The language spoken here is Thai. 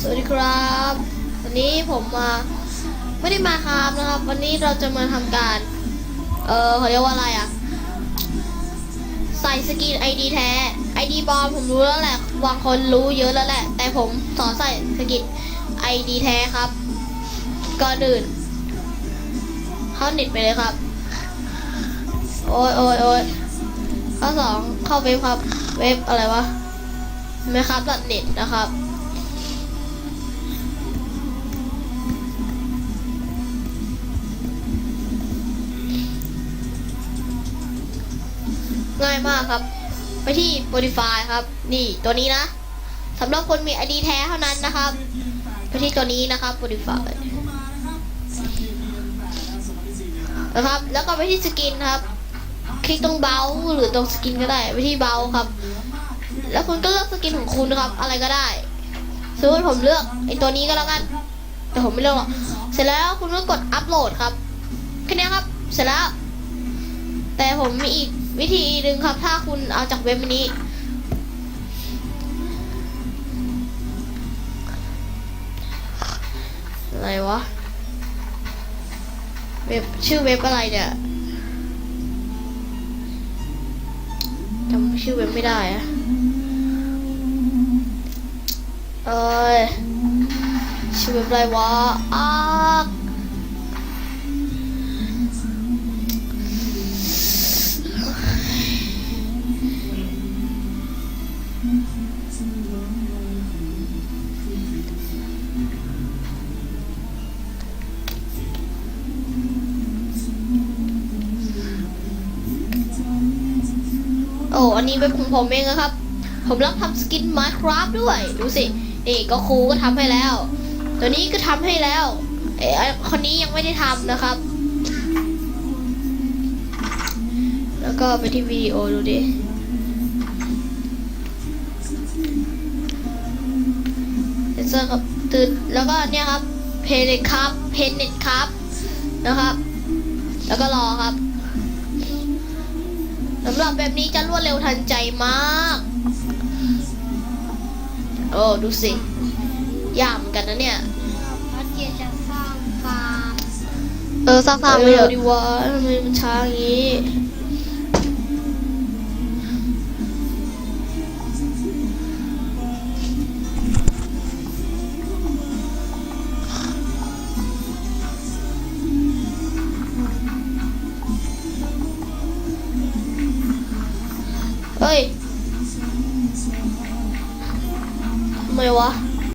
สวัสดีครับ วันนี้ผมมาไม่ได้มาครับนะครับ วันนี้เราจะมาทำการ เออเขาเรียกว่าอะไรอะใส่สกินไอดีแท้ไอดีบอลผมรู้แล้วแหละบางคนรู้เยอะแล้วแหละ แต่ผมสอนใส่สกินไอดีแท้ครับก่อนอื่นเข้าเน็ตไปเลยครับ โอ้ยโอ้ยโอ้ยข้อสองเข้าเว็บครับ เว็บอะไรวะไม่ครับ .net นะครับ ง่ายมากครับ ไปที่ Spotify ครับ นี่ตัวนี้นะสำหรับคนมี ID แท้เท่านั้นนะครับ ไปที่ตัวนี้นะครับ Spotify นะครับ แล้วก็ไปที่สกินครับ คลิกตรงเบาหรือตรงสกินก็ได้ ไปที่เบาครับ แล้วคุณก็เลือกสกินของคุณครับ อะไรก็ได้สมมติผมเลือกไอตัวนี้ก็แล้วกัน แต่ผมไม่เลือกหรอกเสร็จแล้วคุณก็กดอัปโหลดครับแค่นี้ครับ เสร็จแล้ว แต่ผมมีอีก วิธีหนึ่งครับ ถ้าคุณเอาจากเว็บนี้ อะไรวะ เว็บชื่อเว็บอะไรเนี่ยจำชื่อเว็บไม่ได้อะเอ้ยชื่อเว็บอะไรวะอ้า โอ้อันนี้เว็บของผมเองนะครับ ผมรับทำสกิน Minecraft ด้วย ดูสิ นี่ก็ครูก็ทำให้แล้ว ตัวนี้ก็ทำให้แล้ว เอ้ยคนนี้ยังไม่ได้ทำนะครับ แล้วก็ไปที่วิดีโอดูดิ เซนเซอร์ครับตื่นแล้วก็เนี่ยครับเพนเน็ตครับเพนเน็ตครับนะครับ แล้วก็รอครับสำหรับแบบนี้จะรวดเร็วทันใจมากโอ้ดูสิยากเหมือนกันนะเนี่ยพัดเกียร์จะสร้างฟาร์มเออสร้างๆไปเถอะดีวะทำไมมันช้าอย่างนี้ เฮ้ย ไม่วะ